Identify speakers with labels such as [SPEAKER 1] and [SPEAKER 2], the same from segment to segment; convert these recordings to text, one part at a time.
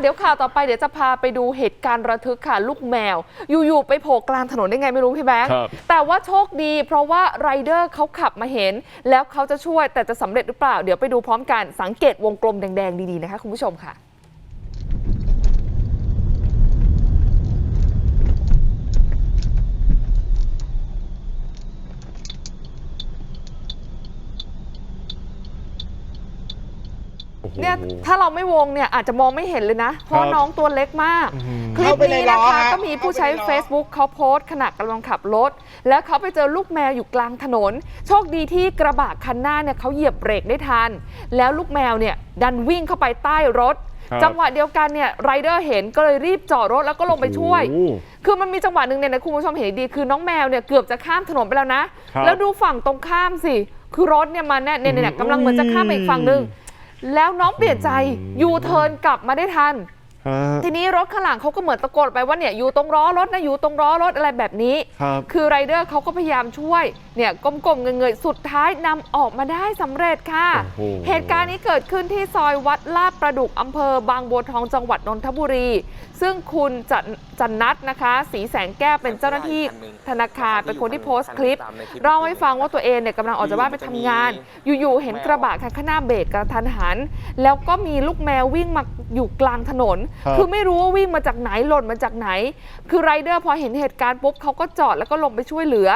[SPEAKER 1] เดี๋ยวข่าวต่อไปเดี๋ยวจะพาไปดูเหตุการณ์ระทึกค่ะ ลูกแมว อยู่ๆไปโผล่กลางถนนได้ไงไม่รู้พี่แบงค์
[SPEAKER 2] ครับ
[SPEAKER 1] แต่ว่าโชคดี เพราะว่าไรเดอร์เขาขับมาเห็น แล้วเขาจะช่วยแต่จะสำเร็จหรือเปล่า เดี๋ยวไปดูพร้อมกันสังเกตวงกลมแดงๆดีๆนะคะคุณผู้ชมค่ะ
[SPEAKER 2] โอ้โห
[SPEAKER 1] เนี่ยถ้าเราไม่วงเนี่ยอาจจะมองไม่เห็นเลยนะ เพราะ
[SPEAKER 2] ครับ
[SPEAKER 1] น้องตัวเล็กมาก
[SPEAKER 2] อื้อหือ
[SPEAKER 1] คลิปนี้นะคะ
[SPEAKER 3] เข้าไปในล้อฮะ
[SPEAKER 1] ก็มีผู้ใช้
[SPEAKER 3] เข้าไปในล้อ
[SPEAKER 1] Facebook เขาโพสต์ขณะกำลังขับรถ แล้วเขาไปเจอลูกแมวอยู่กลางถนน โชคดีที่กระบะคันหน้าเนี่ยเขาเหยียบเบรกได้ทัน แล้วลูกแมวเนี่ยดันวิ่งเข้าไปใต้รถ
[SPEAKER 2] ครับ
[SPEAKER 1] จังหวะเดียวกันเนี่ยไรเดอร์เห็นก็เลยรีบจอดรถแล้วก็ลงไปช่วย
[SPEAKER 2] โอ้โห
[SPEAKER 1] คือมันมีจังหวะหนึ่งเนี่ยนะคุณผู้ชมเห็นดี คือน้องแมวเนี่ยเกือบจะข้ามถนนไปแล้วนะ
[SPEAKER 2] ครับ
[SPEAKER 1] แล้วดูฝั่งตรงข้ามสิ คือรถเนี่ยมาเนี่ยเนี่ยเนี่ยกำลังเหมือนจะข้ามไปอีกฝั่งหนึ่ง แล้วน้องเปลี่ยนใจยูเทิร์นกลับมาได้ทัน ทีนี้รถข้างหลังเขาก็เหมือนตะโกนไปว่าเนี่ยอยู่ตรงล้อรถนะอยู่ตรงล้อรถอะไรแบบนี้
[SPEAKER 2] ครับ
[SPEAKER 1] คือไรเดอร์เขาก็พยายามช่วยเนี่ยก้มๆเงยๆสุดท้ายนำออกมาได้สำเร็จค่ะ
[SPEAKER 2] โอ้โห
[SPEAKER 1] เหตุการณ์นี้เกิดขึ้นที่ซอยวัดลาดประดุกอำเภอบางบัวทองจังหวัดนนทบุรี ซึ่งคุณจันจันนัทนะคะสีแสงแก้วเป็นเจ้าหน้าที่ธนาคารเป็นคนที่โพสต์คลิปเล่าให้ฟังว่าตัวเองเนี่ยกำลังออกจากบ้านไปทำงาน อยู่ๆเห็นกระบะคันข้างหน้าเบรกกระทันหัน แล้วก็มีลูกแมววิ่งมาอยู่กลางถนน
[SPEAKER 2] ครับ
[SPEAKER 1] คือไม่รู้ว่าวิ่งมาจากไหนหล่นมาจากไหน คือไรเดอร์พอเห็นเหตุการณ์ปุ๊บเขาก็จอดแล้วก็ลงไปช่วยเหลือ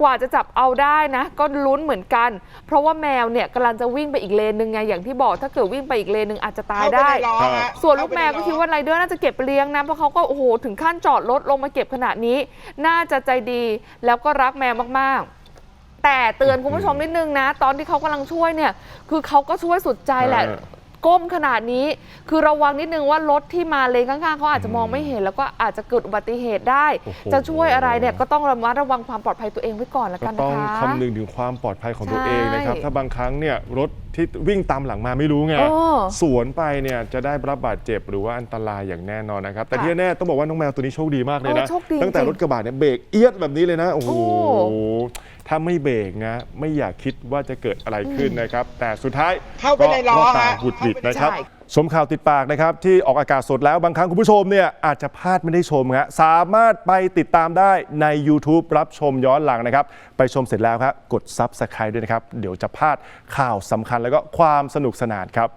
[SPEAKER 1] กว่าจะจับเอาได้นะ ก็ลุ้นเหมือนกัน เพราะว่าแมวเนี่ยกำลังจะวิ่งไปอีกเลนหนึ่งไงอย่างที่บอกถ้าเกิดวิ่งไปอีกเลนหนึ่งอาจจะตาย
[SPEAKER 3] เข้าไป
[SPEAKER 1] ได้
[SPEAKER 3] ในล้อฮะ
[SPEAKER 1] ส่วนลูกแมวก็คิดว่าไรเดอร์น่าจะเก็บไปเลี้ยงนะเพราะเขาก็โอ้โหถึงขั้นจอดรถลงมาเก็บขนาดนี้ น่าจะใจดีแล้วก็รักแมวมากๆแต่เตือนคุณผู้ชมนิดนึงนะ ตอนที่เขากำลังช่วยเนี่ย คือเขาก็ช่วยสุดใจแหละ
[SPEAKER 2] เออ
[SPEAKER 1] ก้มขนาดนี้ คือระวังนิดนึงว่ารถที่มาเลนข้างๆเขาอาจจะมองไม่เห็น แล้วก็อาจจะเกิดอุบัติเหตุได้
[SPEAKER 2] โอ้โห
[SPEAKER 1] จะช่วยอะไรเนี่ยก็ต้องระมัดระวังความปลอดภัยตัวเองไว้ก่อนแล้ว
[SPEAKER 2] ก็
[SPEAKER 1] กัน
[SPEAKER 2] ต้
[SPEAKER 1] นะ
[SPEAKER 2] อง
[SPEAKER 1] คะ
[SPEAKER 2] คำนึงถึงความปลอดภัยของตัว
[SPEAKER 1] ใช่
[SPEAKER 2] เองนะครับถ้าบางครั้งเนี่ยรถที่วิ่งตามหลังมาไม่รู้ไง
[SPEAKER 1] เออ
[SPEAKER 2] สวนไปเนี่ยจะได้รับบาดเจ็บหรือว่าอันตรายอย่างแน่นอนนะครับ แต่
[SPEAKER 1] ค่ะ
[SPEAKER 2] ที่แน่ๆต้องบอกว่าน้องแมวตัวนี้โชคดีมากเลยนะ
[SPEAKER 1] เออโชคดี
[SPEAKER 2] ตั้งแต่
[SPEAKER 1] จริง
[SPEAKER 2] รถกระบะเนี่ยเบรกเอียดแบบนี้เลยนะ โอ้โห
[SPEAKER 1] โอ้
[SPEAKER 2] ถ้าไม่เบรกนะ ไม่อยากคิดว่าจะเกิดอะไรขึ้นนะครับ แต่สุดท้าย
[SPEAKER 3] เข้าไปในล้อ
[SPEAKER 2] ก็รอดตาม
[SPEAKER 3] ฮะ
[SPEAKER 2] บุดหวิดนะครับ
[SPEAKER 1] ใช่
[SPEAKER 2] ชมข่าวติดปากนะครับ ที่ออกอากาศสดแล้วบางครั้งคุณผู้ชมเนี่ยอาจจะพลาดไม่ได้ชมฮะสามารถไปติดตามได้ใน YouTube รับชมย้อนหลังนะครับ ไปชมเสร็จแล้วครับกด Subscribe ด้วยนะครับ เดี๋ยวจะพลาดข่าวสำคัญแล้วก็ความสนุกสนานครับ